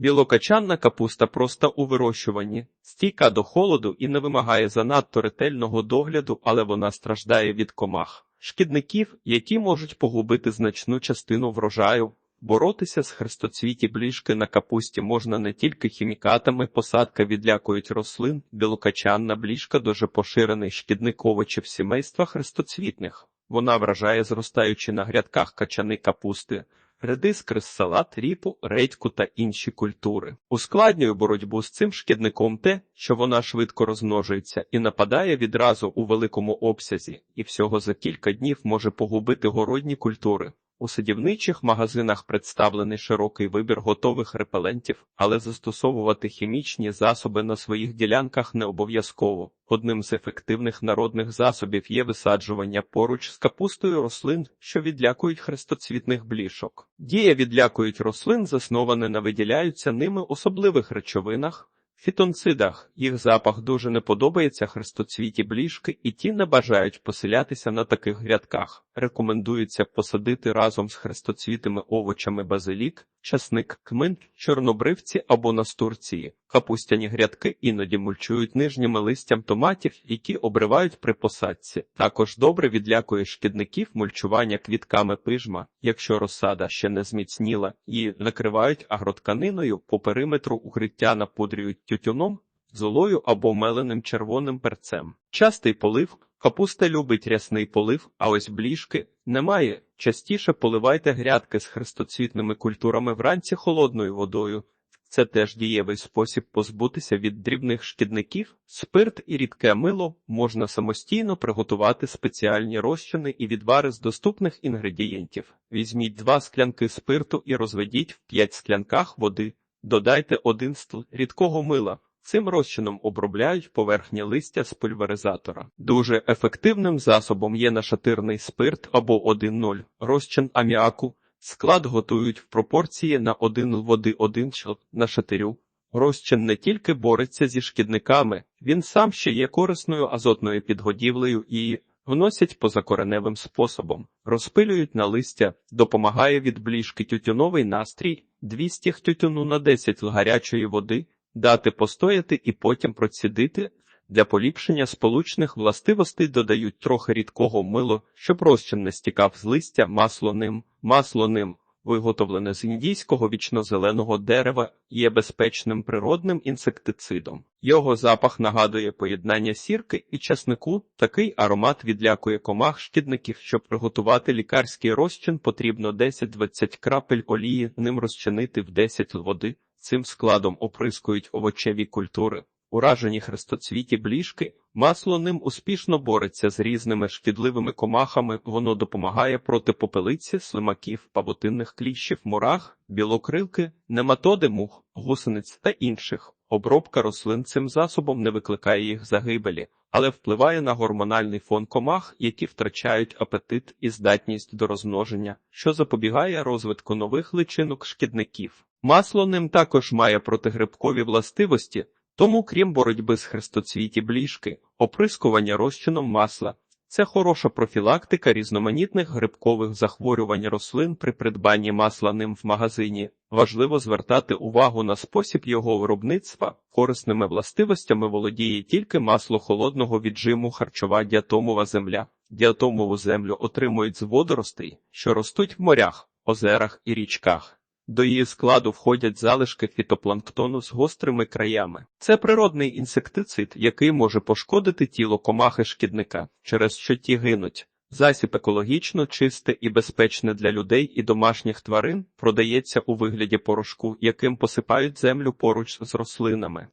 Білокачанна капуста проста у вирощуванні, стійка до холоду і не вимагає занадто ретельного догляду, але вона страждає від комах, шкідників, які можуть погубити значну частину врожаю. Боротися з хрестоцвіті бліжки на капусті можна не тільки хімікатами, посадка відлякують рослин, білокачанна бліжка дуже поширений шкідник овочів сімейства хрестоцвітних. Вона вражає зростаючи на грядках качани капусти, редис, крис, салат, ріпу, редьку та інші культури. Ускладнює боротьбу з цим шкідником те, що вона швидко розмножується і нападає відразу у великому обсязі, і всього за кілька днів може погубити городні культури. У садівничих магазинах представлений широкий вибір готових репелентів, але застосовувати хімічні засоби на своїх ділянках не обов'язково. Одним з ефективних народних засобів є висаджування поруч з капустою рослин, що відлякують хрестоцвітних блішок. Дія відлякують рослин засноване на виділяються ними особливих речовинах. Фітонцидах їх запах дуже не подобається хрестоцвіті бліжки, і ті не бажають поселятися на таких грядках. Рекомендується посадити разом з хрестоцвітими овочами базилік, часник, кмин, чорнобривці або настурції. Капустяні грядки іноді мульчують нижніми листям томатів, які обривають при посадці. Також добре відлякує шкідників мульчування квітками пижма, якщо розсада ще не зміцніла, її накривають агротканиною по периметру укриття напудрюють тютюном, золою або меленим червоним перцем. Частий полив. Капуста любить рясний полив, а ось бліжки немає. Частіше поливайте грядки з хрестоцвітними культурами вранці холодною водою. Це теж дієвий спосіб позбутися від дрібних шкідників. Спирт і рідке мило можна самостійно приготувати спеціальні розчини і відвари з доступних інгредієнтів. Візьміть два склянки спирту і розведіть в 5 склянках води. Додайте один стл рідкого мила. Цим розчином обробляють поверхні листя з пульверизатора. Дуже ефективним засобом є нашатирний спирт або 1,0 розчин аміаку. Склад готують в пропорції на 1 води 1 чл на шатирю. Розчин не тільки бореться зі шкідниками, він сам ще є корисною азотною підгодівлею і вносять позакореневим способом, розпилюють на листя, допомагає від бліжки тютюновий настрій, 200 тютюну на 10 гарячої води, дати постояти і потім процідити. Для поліпшення сполучних властивостей додають трохи рідкого мило, щоб розчин не стікав з листя масло ним. Масло ним, виготовлене з індійського вічнозеленого дерева, є безпечним природним інсектицидом. Його запах нагадує поєднання сірки і часнику. Такий аромат відлякує комах шкідників. Щоб приготувати лікарський розчин, потрібно 10-20 крапель олії, ним розчинити в 10 води. Цим складом оприскують овочеві культури. Уражені хрестоцвіті бліжки, масло ним успішно бореться з різними шкідливими комахами, воно допомагає проти попелиці, слимаків, павутинних кліщів, мурах, білокрилки, нематоди мух, гусениць та інших. Обробка рослин цим засобом не викликає їх загибелі, але впливає на гормональний фон комах, які втрачають апетит і здатність до розмноження, що запобігає розвитку нових личинок шкідників. Масло ним також має протигрибкові властивості. Тому, крім боротьби з хрестоцвіті бліжки, оприскування розчином масла це хороша профілактика різноманітних грибкових захворювань рослин при придбанні масла ним в магазині. Важливо звертати увагу на спосіб його виробництва. Корисними властивостями володіє тільки масло холодного віджиму харчова діатомова земля. Діатомову землю отримують з водоростей, що ростуть в морях, озерах і річках. До її складу входять залишки фітопланктону з гострими краями. Це природний інсектицид, який може пошкодити тіло комахи шкідника, через що ті гинуть. Засіб екологічно чисте і безпечне для людей і домашніх тварин продається у вигляді порошку, яким посипають землю поруч з рослинами.